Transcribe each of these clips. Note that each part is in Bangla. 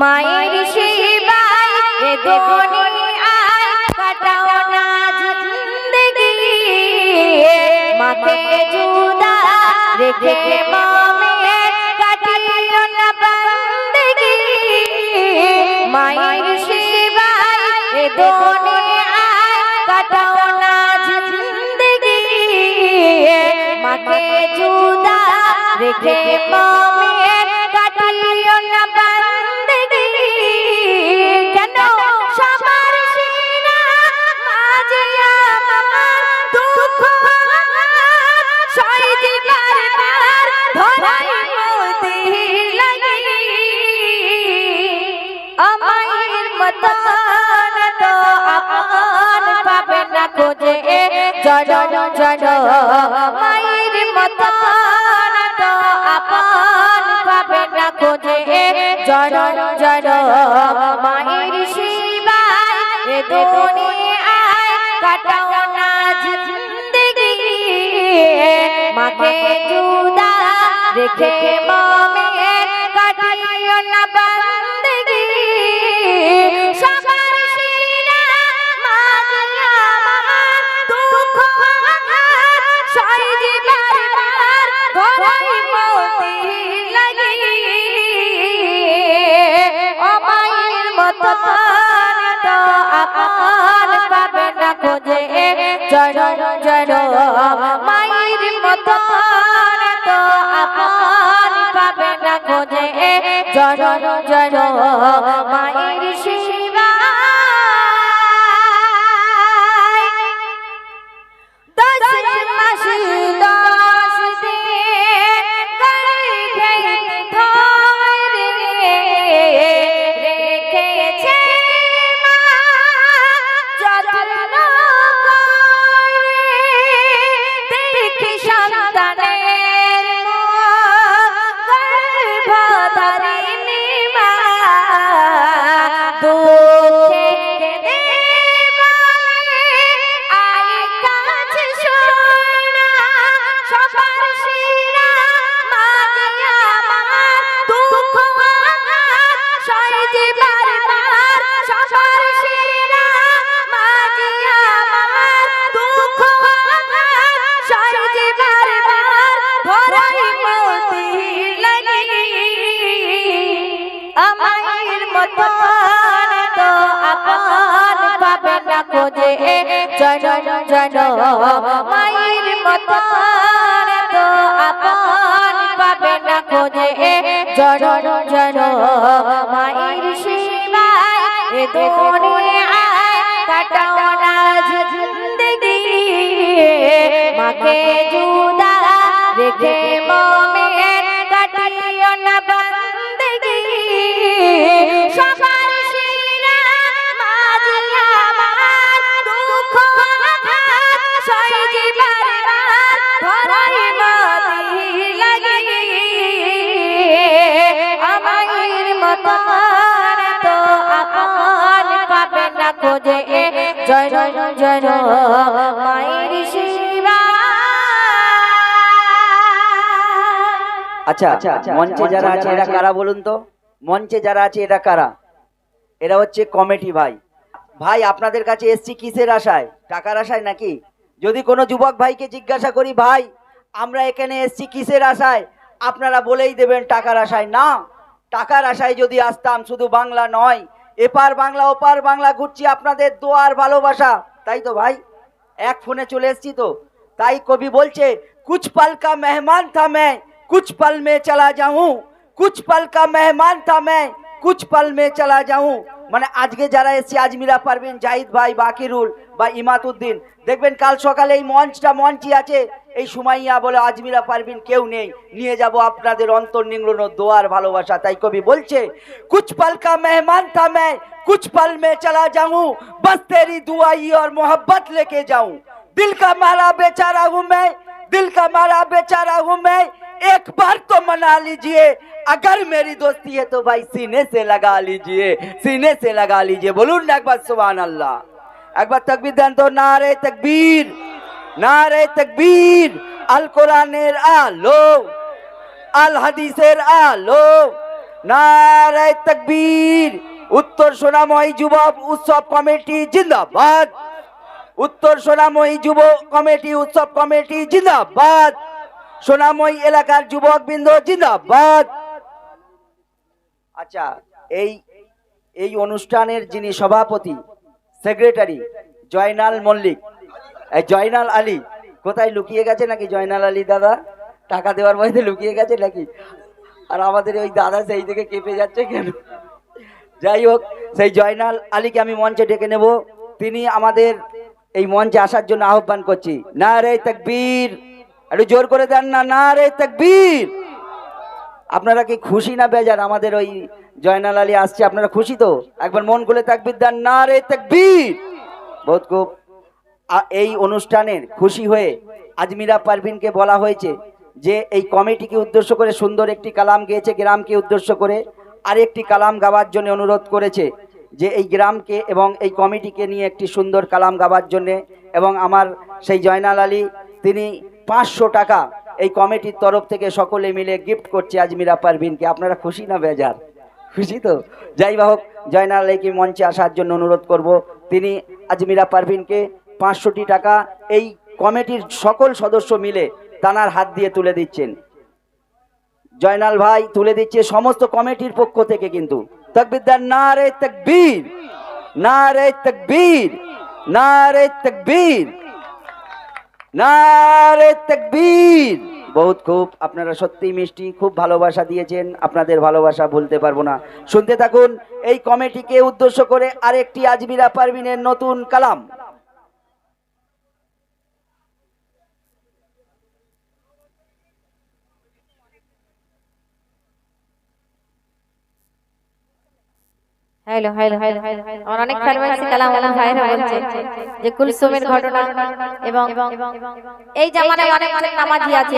মায়ের সেবায় এ দুনিয়ায় কাটাও না জিন্দগি। মাকে জুদা রেখে মামে কাটিও না বন্দগি। মায়ের সেবায় এ দুনিয়ায় কাটাও না জিন্দগি। মাকে জুদা রেখে মামে মতন তো আপন পাবে না খোঁজে জড় জড় মায়ের মতন তো আপন পাবে না খোঁজে জড় জড় মায়ের শিবায় দুনিয়ায় কাটাও না জিন্দগি। মাকে জুদা রেখে মামে মতো তো আপন পাবে না খোঁজে। জড় জড় মায়ের মতো তো আপন পাবে না খোঁজে। জড় জড় খোঁজে জন জন মায়ের মতো তো আপন পাবে না খোঁজে জন জন মায়ের সেবায় এ দুনিয়ায় জিন্দগি। মাকে খোঁজে জয় জয় জয় মায়ের শিবা আচ্ছা মঞ্চে যারা আছে এরা কারা বলুন তো? মঞ্চে যারা আছে এরা কারা? এরা হচ্ছে কমিটি ভাই। ভাই আপনাদের কাছে এসছি কিসের আশায়? টাকার আশায় নাকি? যদি কোনো যুবক ভাইকে জিজ্ঞাসা করি ভাই আমরা এখানে এসছি কিসের আশায়? আপনারা বলেই দেবেন টাকার আশায় না। টাকার আশায় যদি আসতাম শুধু বাংলা নয় এপার বাংলা, ওপার বাংলা ঘুরছি আপনাদের দোয়ার ভালোবাসা। তাই তো ভাই? এক ফোনে চলে এসছি তো। তাই কবি বলছে, কুছ পাল কা মেহমান থা মে, কুছ পাল মে চলা যাও কুছ পাল কা মেহমান থা মে, কুছ পাল মে চলা যাও মানে আজকে যারা এসছে আজমিরা পারবেন জাহিদ ভাই, বাকিরুল বা ইমাতুদ্দিন। দেখবেন কাল সকালে এই মঞ্চটা, মঞ্চই আছে। এই সুমাইয়া বলে আজমিরা পারবেন, কেউ নেই। নিয়ে যাব আপনাদের অন্তর্নিংলন দোয়ার ভালোবাসা। তাই কবি বলছে কুছ পাল কা মেহমান থা মে কুছ পাল মে চলা যাউ। বস তেরি দুয়াই ওর মোহব্বত লেকে যাউ। দিল কা মারা বেচারা হু মে দিল কা মারা বেচারা হু মে एक बार तो मना लीजिए अगर मेरी दोस्ती है तो भाई सीने से लगा लीजिए सीने से लगा लीजिए बोलून ना एक बार सुबहान अल्लाह एक बार तकबीर देन तो नारे तकबीर নারে তকবীর আল কোরআনের আলো আল হাদিসের আলো নারায় তকবীর উত্তর সোনাময় যুবক উৎসব কমিটি জিন্দাবাদ উত্তর সোনাময়ী যুব কমিটি উৎসব কমিটি জিন্দাবাদ সোনাময়ী এলাকার যুবক বৃন্দ জিন্দাবাদ। আচ্ছা এই এই অনুষ্ঠানের যিনি সভাপতি, সেক্রেটারি, জয়নাল মল্লিক জয়নাল আলী, কোথায় লুকিয়ে গেছে নাকি? জয়নাল আলী দাদা, টাকা দেওয়ার মধ্যে লুকিয়ে গেছে নাকি? আর আমাদের ওই দাদা সেই থেকে কেঁপে যাচ্ছে কেন? যাই হোক, সেই জয়নাল আলীকে আমি মঞ্চে ডেকে নেব। তিনি আমাদের এই মঞ্চে আসার জন্য আহ্বান করছি। না রে তকবীর। একটু জোর করে দেন না না রে তকবীর। আপনারা কি খুশি না বেজার? আমাদের ওই জয়নাল আলী আসছে, আপনারা খুশি তো? একবার মন খুলে তাকবীর দেন, না রে তকবীর। বহুত খুব এই অনুষ্ঠানের খুশি হয়ে আজমিরা পারভিনকে বলা হয়েছে যে এই কমিটিকে উদ্দেশ্য করে সুন্দর একটি কালাম গেয়েছে, গ্রামকে উদ্দেশ্য করে আরেকটি কালাম গাওয়ার জন্য অনুরোধ করেছে যে এই গ্রামকে এবং এই কমিটিকে নিয়ে একটি সুন্দর কালাম গাওয়ার জন্যে এবং আমার সেই জয়নাল আলী, তিনি পাঁচশো টাকা এই কমিটির তরফ থেকে সকলে মিলে গিফট করছে আজমিরা পারভিনকে। আপনারা খুশি না বেজার? খুশি তো? যাই হোক, জয়নাল আলীকে মঞ্চে আসার জন্য অনুরোধ করব। তিনি আজমিরা পারভিনকে পাঁচশোটি টাকা এই কমিটির সকল সদস্য মিলে তানার হাত দিয়ে তুলে দিচ্ছেন। জয়নাল ভাই, তুলে দিচ্ছে সমস্ত কমিটির পক্ষ থেকে কিন্তু। তকবিরদার না রে তকবীর না রে তকবীর না রে তকবীর। না রে তকবীর। বহুত খুব আপনারা সত্যি মিষ্টি, খুব ভালোবাসা দিয়েছেন। আপনাদের ভালোবাসা ভুলতে পারব না। শুনতে থাকুন, এই কমিটিকে উদ্দেশ্য করে আরেকটি আজমিরা পারভিনের নতুন কালাম। হ্যালো হ্যালো হ্যালো আমার অনেক ফরমাইশি কালাম ভাইরা বলছে যে কুলসুমের ঘটনা এবং এই অনেক অনেক নামাজি আছে,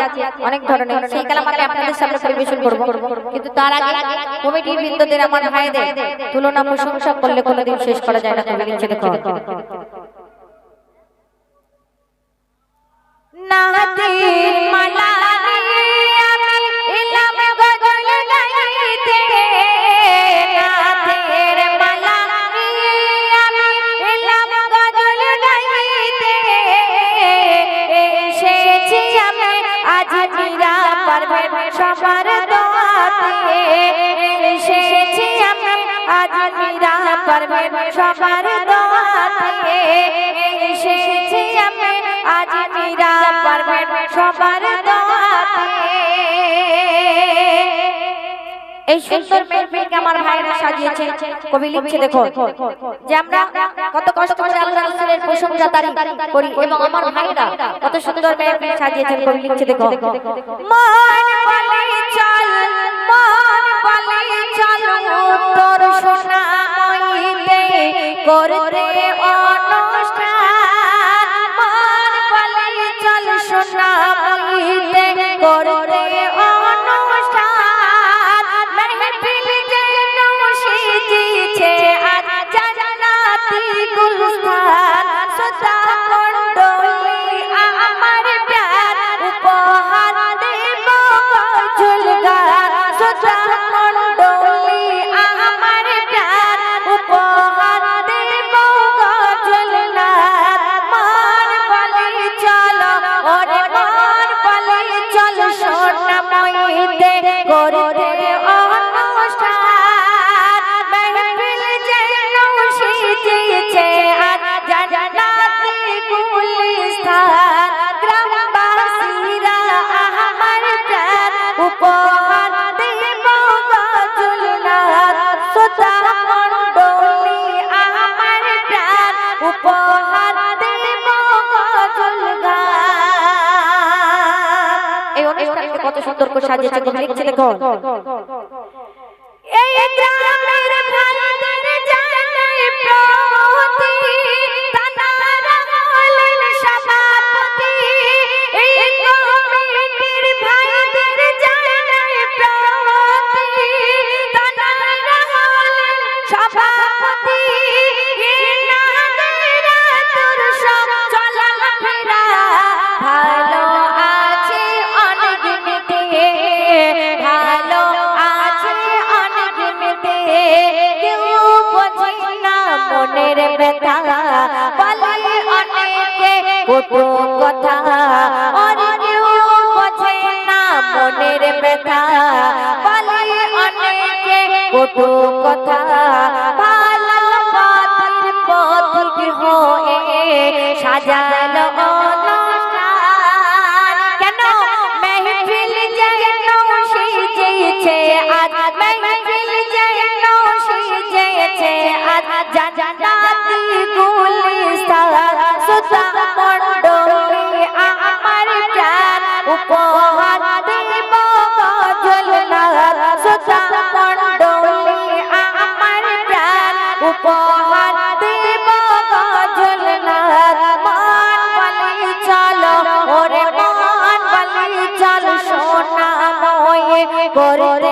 অনেক ধরনের। সেই কালাম আমি আপনাদের সামনে পরিবেশন করব। কিন্তু তার আগে কমিটির বৃন্দদের আমার তুলনা প্রশংসা করলে কোনোদিন শেষ করা যায় না মালা সবার দোয়াতে এসেছি আমরা আজ মীরা পারভেন সবার দোয়াতে এসেছি আমরা আজ মীরা পারভেন সবার দোয়াতে এই সুন্দর মেহফিলকে আমার ভাইরা সাজিয়েছে কবি লিখছে, দেখো, যে আমরা কত কষ্ট করে আল্লাহ রাসূলের প্রশংসা তারি করি এবং আমার ভাইরা কত সুন্দর মেহফিল সাজিয়েছেন। কবি লিখছে, দেখো, মন বলে চল, মন বলে চল, উত্তর সোনা মইতে করতে অনুষ্ঠান এই অনুষ্ঠানকে কত সুন্দর করে সাজিয়েছে কবি লিখছে দেখো এই গ্রামের ভাইদের জানাই প্রতি সভাপতি করে